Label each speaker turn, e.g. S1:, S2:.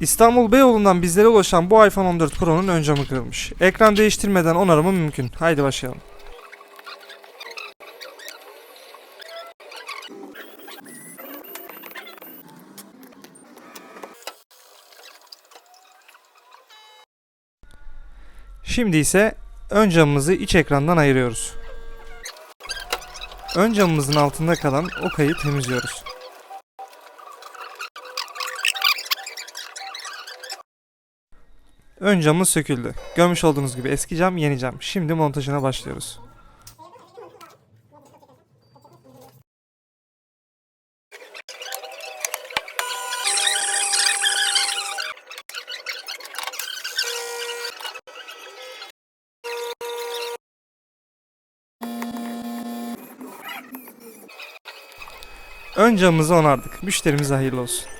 S1: İstanbul Beyoğlu'ndan bizlere ulaşan bu iPhone 14 Pro'nun ön camı kırılmış. Ekran değiştirmeden onarımı mümkün. Haydi başlayalım. Şimdi ise ön camımızı iç ekrandan ayırıyoruz. Ön camımızın altında kalan okayı temizliyoruz. Ön camımız söküldü. Görmüş olduğunuz gibi eski cam yeni cam. Şimdi montajına başlıyoruz. Ön camımızı onardık. Müşterimize hayırlı olsun.